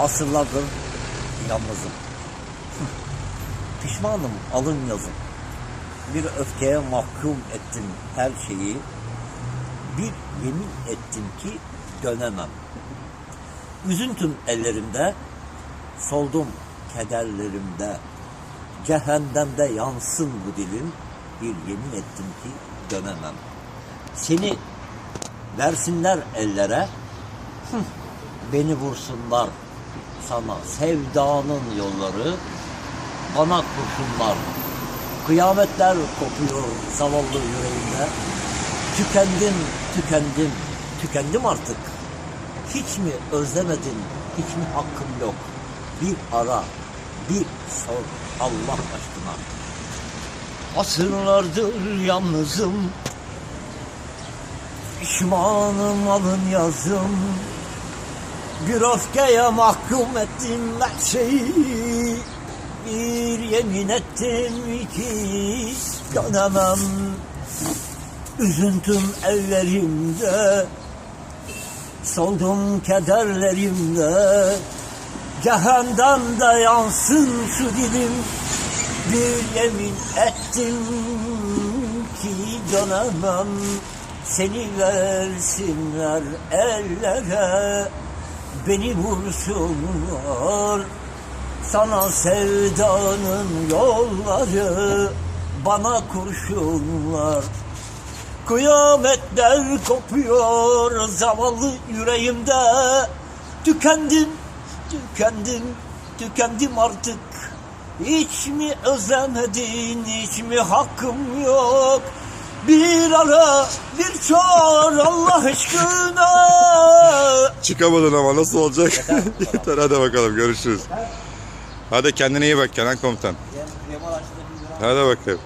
Asırlardır yalnızım. Pişmanım alın yazım. Bir öfkeye mahkum ettim her şeyi. Bir yemin ettim ki dönemem. Üzüntüm ellerimde, soldum kederlerimde. Cehennemde yansın bu dilim. Bir yemin ettim ki dönemem. Seni versinler ellere, beni vursunlar sana sevdanın yolları, bana kurşunlar. Kıyametler kopuyor zavallı yüreğimde. Tükendim, tükendim, tükendim artık. Hiç mi özlemedin, hiç mi hakkım yok? Bir ara, bir sor Allah aşkına. Asırlardır yalnızım, pişmanım alın yazım. Bir öfkeye mahkum ettim her şeyi. Bir yemin ettim ki dönemem. Üzüntüm ellerimde, soldum kederlerimde. Cehennemde yansın şu dilim, bir yemin ettim ki dönemem. Seni versinler ellere, beni vursunlar. Sana sevdanın yolları, bana kurşunlar. Kıyametler kopuyor zavallı yüreğimde. Tükendim, tükendim, tükendim artık. Hiç mi özlemedin, hiç mi hakkım yok? Bir ara, bir çağır Allah aşkına. Çıkamadın ama nasıl olacak? Yeter hadi bakalım görüşürüz. Hadi kendine iyi bak Kenan Komutan. Hadi bakalım.